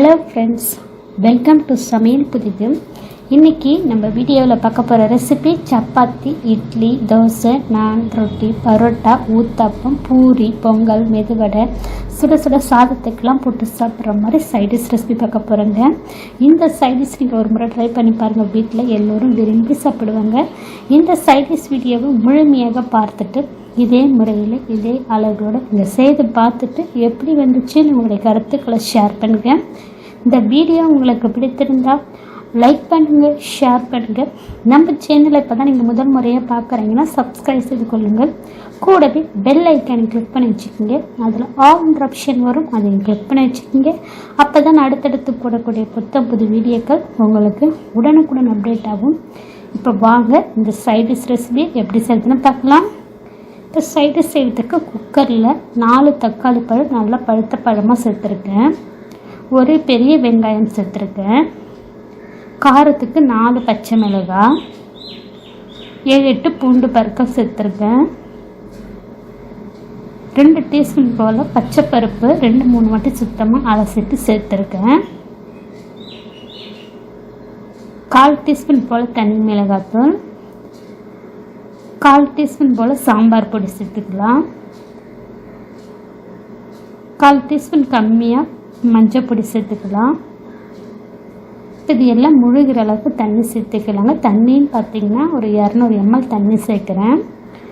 Hello friends welcome to சமையல் புதிது இன்றைக்கி நம்ம வீடியோவில் பார்க்க போகிற ரெசிபி சப்பாத்தி இட்லி தோசை நான் ரொட்டி பரோட்டா ஊத்தாப்பம் பூரி பொங்கல் மெதுவடை சுட சுட சாதத்துக்கெலாம் போட்டு சாப்பிட்ற மாதிரி சைடிஷ் ரெசிபி பார்க்க போகிறேங்க இந்த சைடிஷ் நீங்கள் ஒரு முறை ட்ரை பண்ணி பாருங்கள் வீட்டில் எல்லோரும் விரும்பி சாப்பிடுவாங்க. இந்த சைடிஷ் வீடியோவை முழுமையாக பார்த்துட்டு இதே முறையில் இதே அளவோடு நீங்கள் செய்து பார்த்துட்டு எப்படி வந்துச்சுன்னு உங்களுடைய கருத்துக்களை ஷேர் பண்ணுங்கள் இந்த வீடியோ உங்களுக்கு பிடித்திருந்தால் லைக் பண்ணுங்கள் ஷேர் பண்ணுங்கள் நம்ம சேனலை இப்போ தான் நீங்கள் முதல் முறையாக பார்க்குறீங்கன்னா சப்ஸ்கிரைப் செய்து கொள்ளுங்கள் கூடவே பெல் ஐக்கானை கிளிக் பண்ணி வச்சுக்கோங்க. அதில் ஆல்ன்ற ஆப்ஷன் வரும் அதை கிளிக் பண்ணி வச்சுக்கோங்க. அப்போ தான் அடுத்தடுத்து போடக்கூடிய புத்த புது வீடியோக்கள் உங்களுக்கு உடனுக்குடன் அப்டேட் ஆகும். இப்போ வாங்க இந்த சைடிஷ் ரெசிபி எப்படி செய்யுதுன்னு பார்க்கலாம். இப்போ சைடிஷ் செய்கிறதுக்கு குக்கரில் நாலு தக்காளி பழம் நல்லா பழுத்த பழமாக சேர்த்துருக்கேன். ஒரு பெரிய வெங்காயம் சேர்த்துருக்கேன். காரத்துக்கு நாலு பச்சை மிளகாய் ஏழு எட்டு பூண்டு பருக்கம் சேர்த்துருக்கேன். ரெண்டு டீஸ்பூன் போல் பச்சை பருப்பு ரெண்டு மூணு வாட்டி சுத்தமாக அலசிட்டு சேர்த்துருக்கேன். கால் டீஸ்பூன் போல் தனி மிளகாத்தூள் கால் டீஸ்பூன் போல் சாம்பார் பொடி சேர்த்துக்கலாம். கால் டீஸ்பூன் கம்மியாக மஞ்சள் பொடி சேர்த்துக்கலாம். இது எல்லாம் முழுகிற அளவுக்கு தண்ணி சேர்த்துக்கலாங்க. தண்ணின்னு பார்த்தீங்கன்னா ஒரு இரநூறு எம்எல் தண்ணி சேர்க்குறேன்.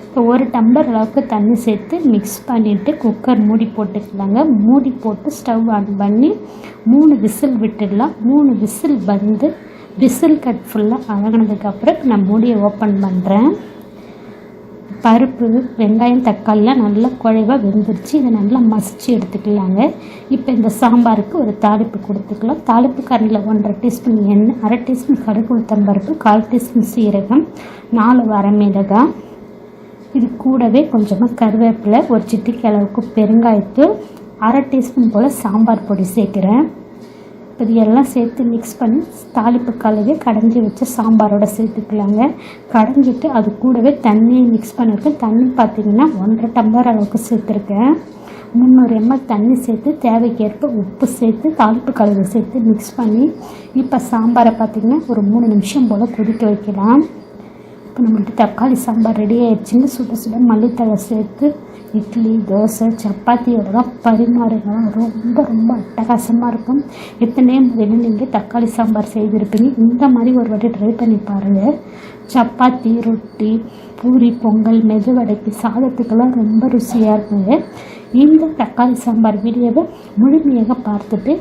இப்போ ஒரு டம்ளர் அளவுக்கு தண்ணி சேர்த்து மிக்ஸ் பண்ணிவிட்டு குக்கர் மூடி போட்டுக்கலாங்க. மூடி போட்டு ஸ்டவ் ஆன் பண்ணி மூணு விசில் விட்டுடலாம். மூணு விசில் வந்து விசில் கட் ஃபுல்லாக அழகினதுக்கப்புறம் நான் மூடியை ஓப்பன் பண்ணுறேன் பருப்பு வெங்காயம் தக்காளிலாம் நல்லா குழைவாக வெந்துருச்சு. இதை நல்லா மசிச்சு எடுத்துக்கலாங்க. இப்போ இந்த சாம்பாருக்கு ஒரு தாளிப்பு கொடுத்துக்கலாம். தாளிப்பு கரண்டில் ஒன்றரை டீஸ்பூன் எண்ணெய் அரை டீஸ்பூன் கடுகு உளுத்தம்பருப்பு கால் டீஸ்பூன் சீரகம் நாலு வரமிளகாய் இது கூடவே கொஞ்சமாக கருவேப்பிலை ஒரு சிட்டிக்கு அளவுக்கு பெருங்காயத்தூள் அரை டீஸ்பூன் போல் சாம்பார் பொடி சேர்க்குறேன். இது எல்லாம் சேர்த்து மிக்ஸ் பண்ணி தாளிப்பு கலவி கடைஞ்சி வச்சு சாம்பாரோட சேர்த்துக்கலாங்க. கடைஞ்சிட்டு அது கூடவே தண்ணியை மிக்ஸ் பண்ணியிருக்கேன் தண்ணி பார்த்திங்கன்னா ஒன்றரை டம்ளர் அளவுக்கு சேர்த்துருக்கேன். முந்நூறு எம்எல் தண்ணி சேர்த்து தேவைக்கேற்ப உப்பு சேர்த்து தாளிப்பு கலவை சேர்த்து மிக்ஸ் பண்ணி இப்போ சாம்பாரை பார்த்திங்கன்னா ஒரு மூணு நிமிஷம் போல் கொதிக்க வைக்கலாம். இப்போ நம்மள்ட்ட தக்காளி சாம்பார் ரெடி ஆயிடுச்சுன்னு சுட சுட மல்லித்தழை சேர்த்து இட்லி தோசை சப்பாத்தியோட தான் பரிமாறுங்க ரொம்ப ரொம்ப அட்டகாசமாக இருக்கும். எத்தனையோ முதல்ல நீங்கள் தக்காளி சாம்பார் செய்திருப்பீங்க. இந்த மாதிரி ஒரு வாட்டி ட்ரை பண்ணி பாருங்கள் சப்பாத்தி ரொட்டி பூரி பொங்கல் மெதுவடைக்கு சாதத்துக்கெல்லாம் ரொம்ப ருசியாக இருக்குங்க. இந்த தக்காளி சாம்பார் வீடியோவை முழுமையாக பார்த்துட்டு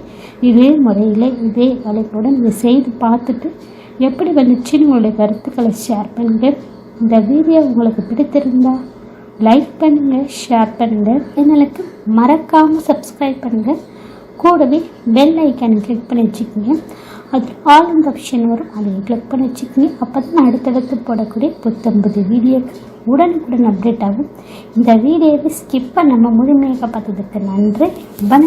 இதே முறையில் இதே அழைப்புடன் நீங்கள் செய்து பார்த்துட்டு எப்படி வந்துச்சுன்னு உங்களுடைய கருத்துக்களை ஷேர் பண்ணுங்கள் இந்த வீடியோ உங்களுக்கு பிடித்திருந்தால் லைக் பண்ணுங்கள் ஷேர் பண்ணுங்கள் சேனலுக்கு மறக்காமல் சப்ஸ்கிரைப் பண்ணுங்கள் கூடவே பெல் ஐக்கானை கிளிக் பண்ணி வச்சுக்கோங்க. அது ஆல் இந்த ஆப்ஷன் வரும். அதையும் கிளிக் பண்ணி வச்சுக்கோங்க. அப்போ தான் அடுத்தடுத்து போடக்கூடிய புத்தம்பது வீடியோக்கு உடனுக்குடன் அப்டேட் ஆகும். இந்த வீடியோவை ஸ்கிப் பண்ணாமல் முழுமையாக பார்த்ததுக்கு நன்றி. வணக்கம்.